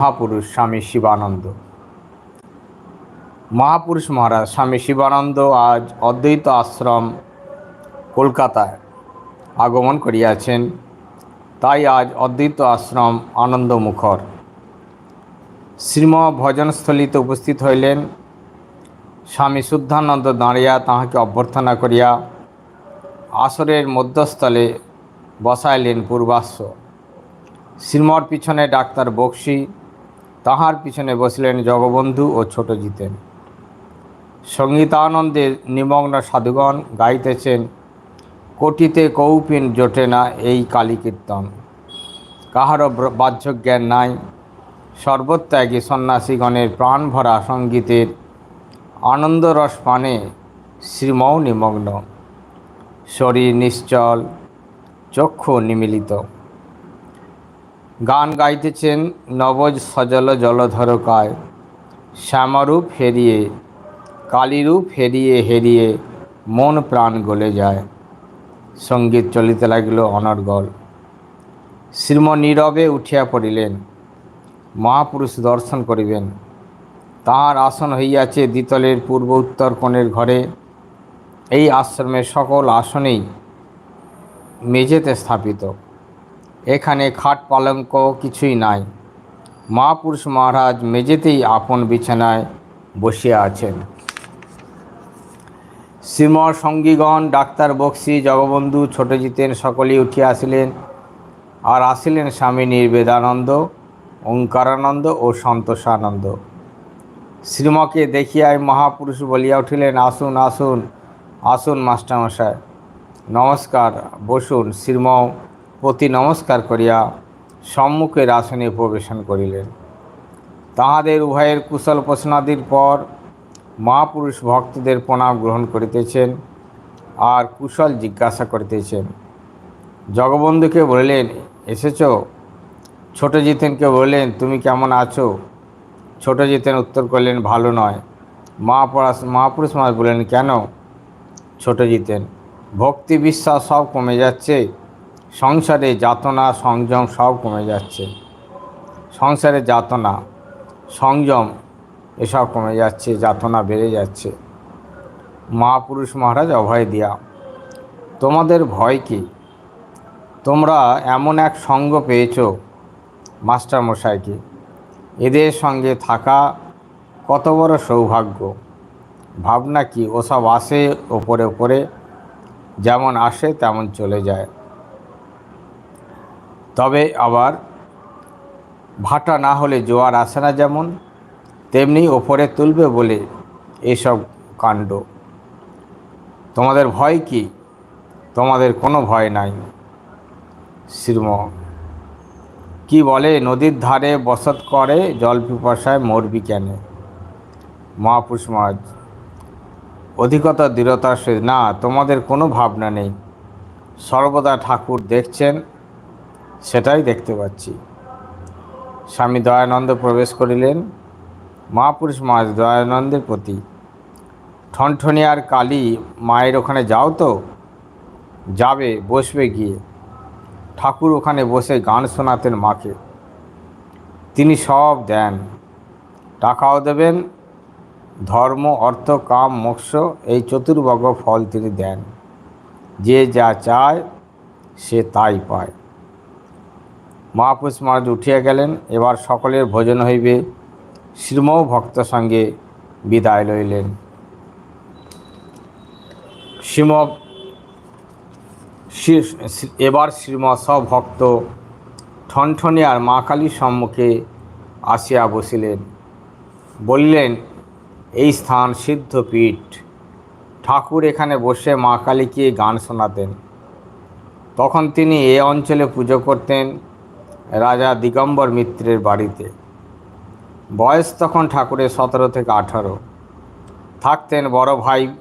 মহাপুরুষ স্বামী শিবানন্দ। মহাপুরুষ মহারাজ, স্বামী শিবানন্দ আজ অদ্বৈত আশ্রম কলকাতায় আগমন করিয়াছেন। তাই আজ অদ্বৈত আশ্রম আনন্দমুখর। শ্রীম ভজনস্থলিতে উপস্থিত হইলেন। স্বামী শুদ্ধানন্দ দাঁড়িয়া তাহাকে অভ্যর্থনা করিয়া আসরের মধ্যস্থলে বসাইলেন পূর্বাশ্ব শ্রীমর পিছনে ডাক্তার বক্সি তাহার পিছনে বসলেন জগবন্ধু ও ছোট জিতেন। সঙ্গীতানন্দে নিমগ্ন সাধুগণ গাইতেছেন, কোটিতে কৌপিন জোটে না এই কালী কীর্তন কাহারও বাহ্য জ্ঞান নাই। সর্বত্যাগী সন্ন্যাসীগণের প্রাণ ভরা সঙ্গীতের আনন্দরস পানে শ্রীমৌ নিমগ্ন। শরীর নিশ্চল, চক্ষু নিমিলিত। গান গাইতেছেন নবজ সজল জলধরকায়। শ্যামরূপ হেরিয়ে, কালীরূপ হেরিয়ে হেরিয়ে মন প্রাণ গলে যায়। সংগীত চলিতে লাগিল অনর্গল। শ্রীম নীরবে উঠিয়া পড়িলেন। মহাপুরুষ দর্শন করিবেন। তাহার আসন হইয়াছে দ্বিতলের পূর্ব উত্তর কোণের ঘরে। এই আশ্রমের সকল আসনেই মেঝেতে স্থাপিত। এখানে খাট পালঙ্ক কিছুই নাই। মহাপুরুষ মহারাজ মেঝেতেই আপন বিছানায় বসিয়া আছেন। শ্রীম সঙ্গীগণ ডাক্তার বক্সি, জগবন্ধু ছোট জিতেন সকলেই উঠিয়া আসিলেন আর আসিলেন স্বামী নির্বেদানন্দ, ওঙ্কারানন্দ ও সন্তোষানন্দ। শ্রীমকে দেখিয়াই মহাপুরুষ বলিয়া উঠিলেন, আসুন আসুন আসুন মাস্টারমশাই নমস্কার, বসুন শ্রীম প্রতি নমস্কার করিয়া সম্মুখের আসনে প্রবেশন করিলেন। তাহাদের উভয়ের কুশল প্রশ্নাদির পর মহাপুরুষ ভক্তদের প্রণাম গ্রহণ করিতেছেন আর কুশল জিজ্ঞাসা করিতেছেন। জগবন্ধুকে বলিলেন, এসেছ? ছোট জিতেনকে বললেন, তুমি কেমন আছো? ছোট জিতেন উত্তর করলেন, ভালো নয়। মহাপুরুষ মহাপুরুষ মহারাজ বললেন, কেন? ছোট জিতেন ভক্তি, বিশ্বাস সব কমে যাচ্ছে। সংসারে যাতনা, সংযম সব কমে যাচ্ছে। সংসারে যাতনা, সংযম, এসব কমে যাচ্ছে, যাতনা বেড়ে যাচ্ছে। মহাপুরুষ মহারাজ অভয় দিয়া, তোমাদের ভয় কি? তোমরা এমন এক সঙ্গ পেয়েছ মাস্টারমশাইকে। এদের সঙ্গে থাকা কত বড় সৌভাগ্য। ভাবনা কি, ওসব আসে ওপরে ওপরে, যেমন আসে তেমন চলে যায়। তবে আবার ভাটা না হলে জোয়ার আসে না যেমন, তেমনি ওপরে তুলবে বলে এসব কাণ্ড। তোমাদের ভয় কি? তোমাদের কোনো ভয় নাই শ্রীম কি বলে, নদীর ধারে বসত করে জল পিপাসায় মরবি কেন? মহাপুরুষ মহারাজ, অধিকতা, দৃঢ়তা সে না, তোমাদের কোনো ভাবনা নেই। সর্বদা ঠাকুর দেখছেন সেটাই দেখতে পাচ্ছি। স্বামী দয়ানন্দ প্রবেশ করিলেন। মহাপুরুষ মহারাজ দয়ানন্দের প্রতি, ঠনঠনি আর কালী মায়ের ওখানে যাও তো। যাবে, বসবে গিয়ে। ঠাকুর ওখানে বসে গান শোনাতেন মাকে। তিনি সব দেন। টাকাও দেবেন, ধর্ম, অর্থ, কাম, মোক্ষ, এই চতুর্বর্গ ফল তিনি দেন। যে যা চায় সে তাই পায়। মহাপুরুষ মহারাজ উঠিয়া গেলেন, এবার সকলের ভোজন হইবে। শ্রীমৌ ভক্ত সঙ্গে বিদায় লইলেন। শ্রীম, শ্রী- শ্রী- এবার শ্রীম সব ভক্ত ঠনঠনে আর মা কালীর সম্মুখে আসিয়া বসিলেন। বললেন, এই স্থান সিদ্ধপীঠ ঠাকুর এখানে বসে মা কালীকে গান শোনাতেন। তখন তিনি এ অঞ্চলে পুজো করতেন। রাজা দিগম্বর মিত্রের বাড়িতে। বয়স তখন ঠাকুরের সতেরো থেকে আঠারো। থাকতেন বড় ভাই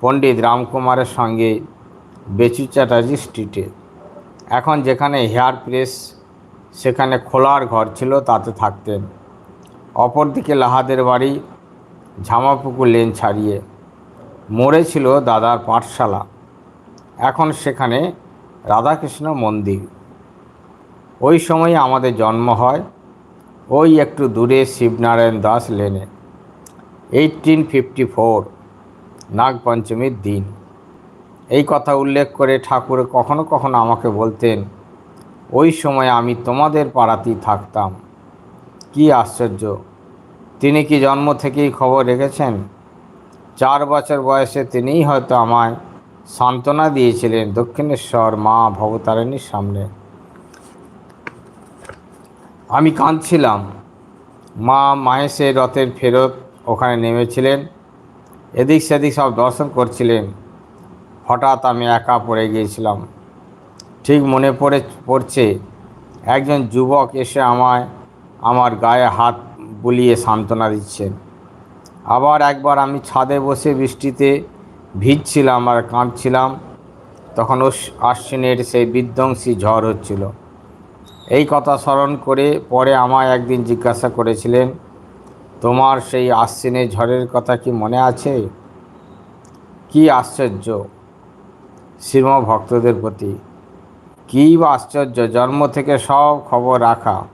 পণ্ডিত রামকুমারের সঙ্গে বেচু চ্যাটার্জি স্ট্রিটে। এখন যেখানে হেয়ার প্রেস, সেখানে খোলার ঘর ছিল, তাতে থাকতেন। অপরদিকে লাহাদের বাড়ি, ঝামাপুকুর লেন ছাড়িয়ে। মোড়ে ছিল দাদার পাঠশালা। এখন সেখানে রাধাকৃষ্ণ মন্দির। ওই সময়ে আমাদের জন্ম হয়। ওই একটু দূরে শিবনারায়ণ দাস লেনে। এইটিন ফিফটি ফোর নাগপঞ্চমীর দিন। এই কথা উল্লেখ করে ঠাকুর কখনো কখনো আমাকে বলতেন, ওই সময় আমি তোমাদের পাড়াতেই থাকতাম। কি আশ্চর্য! তিনি কি জন্ম থেকেই খবর রেখেছেন? চার বছর বয়সে তিনিই হয়তো আমায় সান্ত্বনা দিয়েছিলেন দক্ষিণেশ্বর মা ভবতারিণীর সামনে। আমি কাঁদছিলাম। মা মাহেশের রথের ফেরত ওখানে নেমেছিলেন। এদিক সেদিক সব দর্শন করছিলেন। হঠাৎ আমি একা পড়ে গিয়েছিলাম। ঠিক মনে পড়ে, পড়ছে, একজন যুবক এসে আমায়, আমার গায়ে হাত বুলিয়ে সান্ত্বনা দিচ্ছেন আবার একবার আমি ছাদে বসে বৃষ্টিতে ভিজছিলাম আর কাঁদছিলাম। তখন আশ্বিনের সেই বিধ্বংসী ঝড় হচ্ছিল। এই কথা স্মরণ করে পরে আমায় একদিন জিজ্ঞাসা করেছিলেন, তোমার সেই আশ্বিনের ঝড়ের কথা কি মনে আছে? কি আশ্চর্য শ্রীম ভক্তদের প্রতি? কী বা আশ্চর্য? জন্ম থেকে সব খবর রাখা।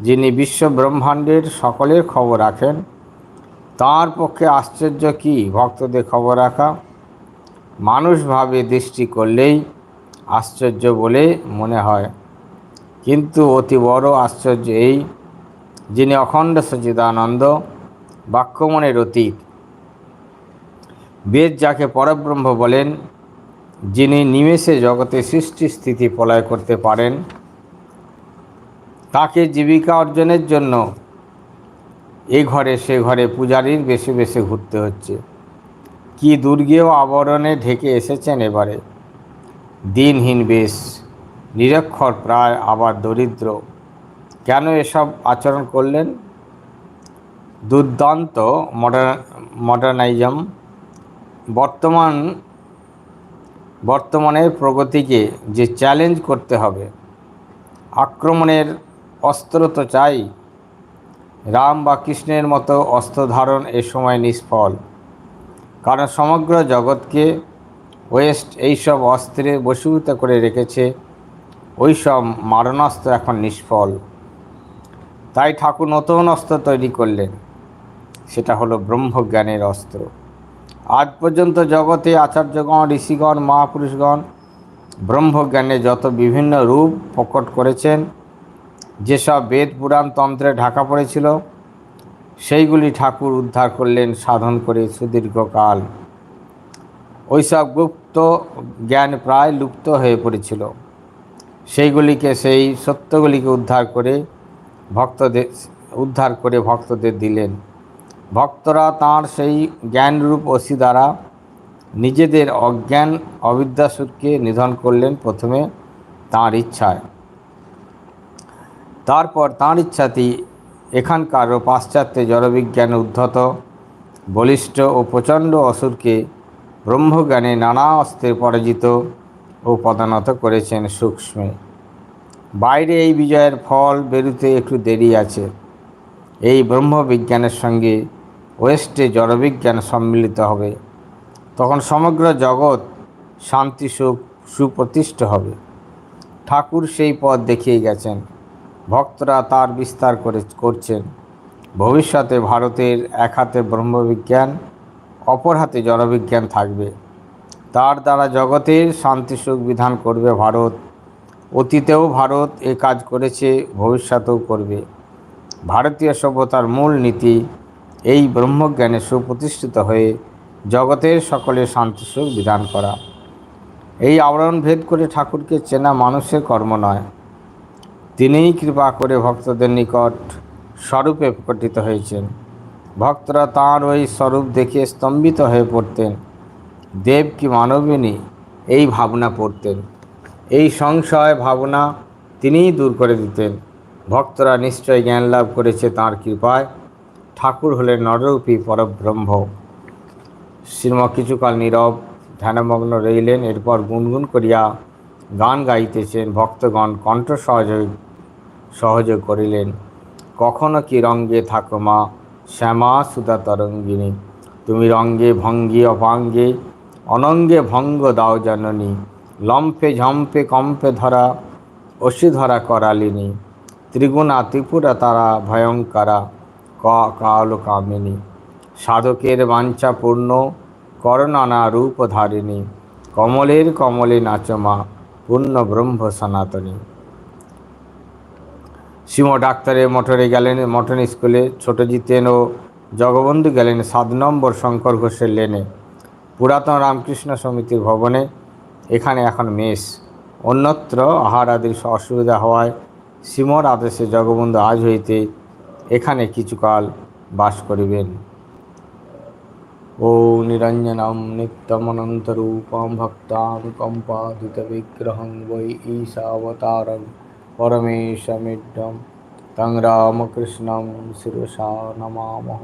যিনি বিশ্ব ব্রহ্মাণ্ডের সকলের খবর রাখেন, তার পক্ষে আশ্চর্য কি ভক্তদের খবর রাখা? মানুষভাবে দৃষ্টি করলেই আশ্চর্য বলে মনে হয়। কিন্তু অতি বড় আশ্চর্য এই, যিনি অখণ্ড সচিদানন্দ বাক্যমনের অতীত। বেদ যাকে পরব্রহ্ম বলেন, যিনি নিমেষে জগতে সৃষ্টি স্থিতি প্রলয় করতে পারেন, তাকে জীবিকা অর্জনের জন্য এ ঘরে সে ঘরে পূজারীর বেশি বেশি ঘুরতে হচ্ছে। কি দুর্গেও আবরণে ঢেকে এসেছেন এবারে। দিনহীন বেশ। নিরক্ষর, প্রায় আবার দরিদ্র। কেন এসব আচরণ করলেন? দুর্দান্ত মডার্ন মডার্নাইজম। বর্তমান বর্তমানের প্রগতিকে যে চ্যালেঞ্জ করতে হবে, আক্রমণের অস্ত্র তো চাই। রাম বা কৃষ্ণের মতো অস্ত্র ধারণ এ সময় নিষ্ফল। কারণ সমগ্র জগৎকে ওয়েস্ট এইসব অস্ত্রে বশীভূত করে রেখেছে ওই সব মারণাস্ত্র এখন নিষ্ফল। তাই ঠাকুর নতুন অস্ত্র তৈরি করলেন। সেটা হলো ব্রহ্মজ্ঞানের অস্ত্র। আজ পর্যন্ত জগতে আচার্যগণ, ঋষিগণ, মহাপুরুষগণ ব্রহ্মজ্ঞানে যত বিভিন্ন রূপ প্রকট করেছেন, যেসব বেদ পুরাণ তন্ত্রে ঢাকা পড়েছিল, সেইগুলি ঠাকুর উদ্ধার করলেন, সাধন করে সুদীর্ঘকাল। ওইসব গুপ্ত জ্ঞান প্রায় লুপ্ত হয়ে পড়েছিল। সেইগুলিকে, সেই সত্যগুলিকে উদ্ধার করে ভক্তদের, উদ্ধার করে ভক্তদের দিলেন। ভক্তরা তাঁর সেই জ্ঞানরূপ অসি দ্বারা নিজেদের অজ্ঞান অবিদ্যাসুরকে নিধন করলেন প্রথমে তাঁর ইচ্ছায়। তারপর তাঁর ইচ্ছাতেই এখানকার ও পাশ্চাত্যে জড়বিজ্ঞানে উদ্ধত বলিষ্ঠ ও প্রচণ্ড অসুরকে ব্রহ্মজ্ঞানে নানা অস্ত্রে পরাজিত ও পদানত করেছেন সূক্ষ্মে। বাইরে এই বিজয়ের ফল বেরুতে একটু দেরি আছে। এই ব্রহ্মবিজ্ঞানের সঙ্গে ওয়েস্টে জড়বিজ্ঞান সম্মিলিত হবে। তখন সমগ্র জগৎ শান্তি, সুখ, সুপ্রতিষ্ঠ হবে। ঠাকুর সেই পথ দেখিয়ে গেছেন। ভক্তরা তার বিস্তার করে করছেন। ভবিষ্যতে ভারতের এক হাতে ব্রহ্মবিজ্ঞান, অপর হাতে জড়বিজ্ঞান থাকবে। তার দ্বারা জগতের শান্তি সুখ বিধান করবে ভারত। অতীতেও ভারত এ কাজ করেছে, ভবিষ্যতেও করবে। ভারতীয় সভ্যতার মূল নীতি এই ব্রহ্মজ্ঞানে সুপ্রতিষ্ঠিত হয়ে জগতের সকলে শান্তি সুখ বিধান করা। এই আবরণ ভেদ করে ঠাকুরকে চেনা মানুষের কর্ম নয়। তিনিই কৃপা করে ভক্তদের নিকট স্বরূপে প্রকটিত হয়েছেন। ভক্তরা তাঁর ওই স্বরূপ দেখে স্তম্ভিত হয়ে পড়তেন। দেব কি মানবিনী? এই ভাবনা পড়তেন। এই সংশয় ভাবনা তিনিই দূর করে দিতেন। ভক্তরা নিশ্চয় জ্ঞান লাভ করেছে তাঁর কৃপায়। ঠাকুর হলেন নররূপী পরব্রহ্ম। শ্রীম কিছুকাল নীরব ধ্যানমগ্ন রইলেন, এরপর গুনগুন করিয়া গান গাইতেছেন, ভক্তগণ কণ্ঠ সহযোগ সহযোগ করিলেন। কখনো কি রঙ্গে থাকো মা শ্যামা সুতা তরঙ্গিনী তুমি রঙ্গে, ভঙ্গে, অপাঙ্গে অনঙ্গে ভঙ্গ দাও জননী লম্পে ঝম্পে কম্পে ধরা, অসি ধরা করালিনী, ত্রিগুণা ত্রিপুরা তারা ভয়ঙ্করা, ক কাল কামিনী, সাধকের বাঞ্ছা পূর্ণ, করণানা রূপধারিণী কমলের কমলে নাচমা, পূর্ণ ব্রহ্ম সনাতনী। শ্রীম ডাক্তারে মোটরে গেলেন মটন স্কুলে ছোট জিতেন ও জগবন্ধু গেলেন, সাত নম্বর শঙ্কর ঘোষের লেনে। পুরাতন রামকৃষ্ণ সমিতির ভবনে এখানে এখন মেস। অন্যত্র আহার আদির অসুবিধা হওয়ায় শ্রীমর আদেশে জগবন্ধু আজ হইতে এখানে কিছুকাল বাস করিবেন। ও নিরঞ্জনম নিত্যমনন্তরূপম ভক্তানুকম্পাদিতবিগ্রহং বৈ ঈশাবতারং পরমেশমিড্ডম তং রামকৃষ্ণং শিরসা নমামহ